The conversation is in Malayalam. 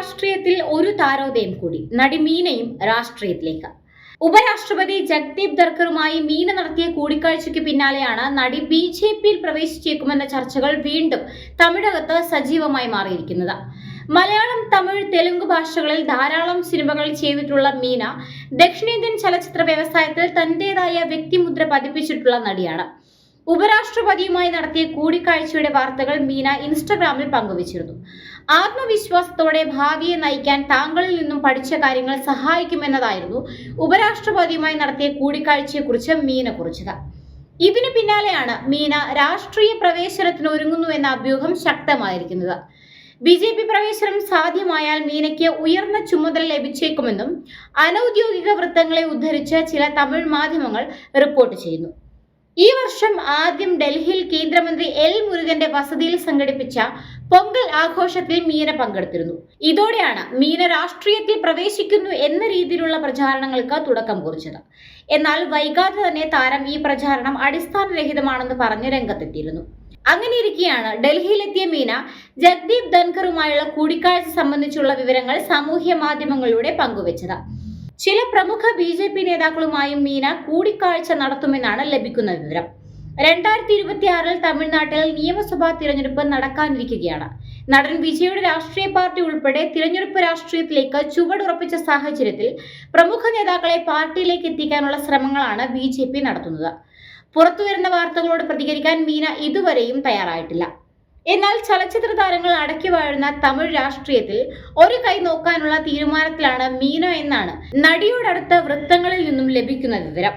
രാഷ്ട്രീയത്തിൽ ഒരു താരോദയം കൂടി. നടി മീനയും രാഷ്ട്രീയത്തിലേക്ക്. ഉപരാഷ്ട്രപതി ജഗ്ദീപ് ധർക്കറുമായി മീന നടത്തിയ കൂടിക്കാഴ്ചയ്ക്ക് പിന്നാലെയാണ് നടി ബി ജെ പിയിൽ പ്രവേശിച്ചേക്കുമെന്ന ചർച്ചകൾ വീണ്ടും തമിഴകത്ത് സജീവമായി മാറിയിരിക്കുന്നത്. മലയാളം തമിഴ് തെലുങ്ക് ഭാഷകളിൽ ധാരാളം സിനിമകൾ ചെയ്തിട്ടുള്ള മീന ദക്ഷിണേന്ത്യൻ ചലച്ചിത്ര വ്യവസായത്തിൽ തന്റേതായ വ്യക്തിമുദ്ര പതിപ്പിച്ചിട്ടുള്ള നടിയാണ്. ഉപരാഷ്ട്രപതിയുമായി നടത്തിയ കൂടിക്കാഴ്ചയുടെ വാർത്തകൾ മീന ഇൻസ്റ്റഗ്രാമിൽ പങ്കുവച്ചിരുന്നു. ആത്മവിശ്വാസത്തോടെ ഭാവിയെ നയിക്കാൻ താങ്കളിൽ നിന്നും പഠിച്ച കാര്യങ്ങൾ സഹായിക്കുമെന്നതായിരുന്നു ഉപരാഷ്ട്രപതിയുമായി നടത്തിയ കൂടിക്കാഴ്ചയെക്കുറിച്ച് മീന കുറിച്ചത്. ഇതിന് പിന്നാലെയാണ് മീന രാഷ്ട്രീയ പ്രവേശനത്തിന് ഒരുങ്ങുന്നു എന്ന അഭ്യൂഹം ശക്തമായിരിക്കുന്നത്. ബി ജെ പി പ്രവേശനം സാധ്യമായാൽ മീനയ്ക്ക് ഉയർന്ന ചുമതല ലഭിച്ചേക്കുമെന്നും അനൌദ്യോഗിക വൃത്തങ്ങളെ ഉദ്ധരിച്ച് ചില തമിഴ് മാധ്യമങ്ങൾ റിപ്പോർട്ട് ചെയ്യുന്നു. ഈ വർഷം ആദ്യം ഡൽഹിയിൽ കേന്ദ്രമന്ത്രി എൽ മുരുകന്റെ വസതിയിൽ സംഘടിപ്പിച്ച പൊങ്കൽ ആഘോഷത്തിൽ മീന പങ്കെടുത്തിരുന്നു. ഇതോടെയാണ് മീന രാഷ്ട്രീയത്തിൽ പ്രവേശിക്കുന്നു എന്ന രീതിയിലുള്ള പ്രചാരണങ്ങൾക്ക് തുടക്കം കുറിച്ചത്. എന്നാൽ വൈകാതെ തന്നെ താരം ഈ പ്രചാരണം അടിസ്ഥാനരഹിതമാണെന്ന് പറഞ്ഞ് രംഗത്തെത്തിയിരുന്നു. അങ്ങനെയിരിക്കെയാണ് ഡൽഹിയിലെത്തിയ മീന ജഗ്ദീപ് ധൻഖറുമായുള്ള കൂടിക്കാഴ്ച സംബന്ധിച്ചുള്ള വിവരങ്ങൾ സാമൂഹ്യ മാധ്യമങ്ങളിലൂടെ പങ്കുവച്ചത്. ചില പ്രമുഖ ബി ജെ പി നേതാക്കളുമായും മീന കൂടിക്കാഴ്ച നടത്തുമെന്നാണ് ലഭിക്കുന്ന വിവരം. രണ്ടായിരത്തി ഇരുപത്തിയാറിൽ തമിഴ്നാട്ടിൽ നിയമസഭാ തിരഞ്ഞെടുപ്പ് നടക്കാനിരിക്കുകയാണ്. നടൻ വിജയുടെ രാഷ്ട്രീയ പാർട്ടി ഉൾപ്പെടെ തിരഞ്ഞെടുപ്പ് രാഷ്ട്രീയത്തിലേക്ക് ചുവടുറപ്പിച്ച സാഹചര്യത്തിൽ പ്രമുഖ നേതാക്കളെ പാർട്ടിയിലേക്ക് എത്തിക്കാനുള്ള ശ്രമങ്ങളാണ് ബി നടത്തുന്നത്. പുറത്തുവരുന്ന വാർത്തകളോട് പ്രതികരിക്കാൻ മീന ഇതുവരെയും തയ്യാറായിട്ടില്ല. എന്നാൽ ചലച്ചിത്ര താരങ്ങൾ അടക്കി വാഴുന്ന തമിഴ് രാഷ്ട്രീയത്തിൽ ഒരു കൈ നോക്കാനുള്ള തീരുമാനത്തിലാണ് മീന എന്നാണ് നടിയോടടുത്ത വൃത്തങ്ങളിൽ നിന്നും ലഭിക്കുന്ന വിവരം.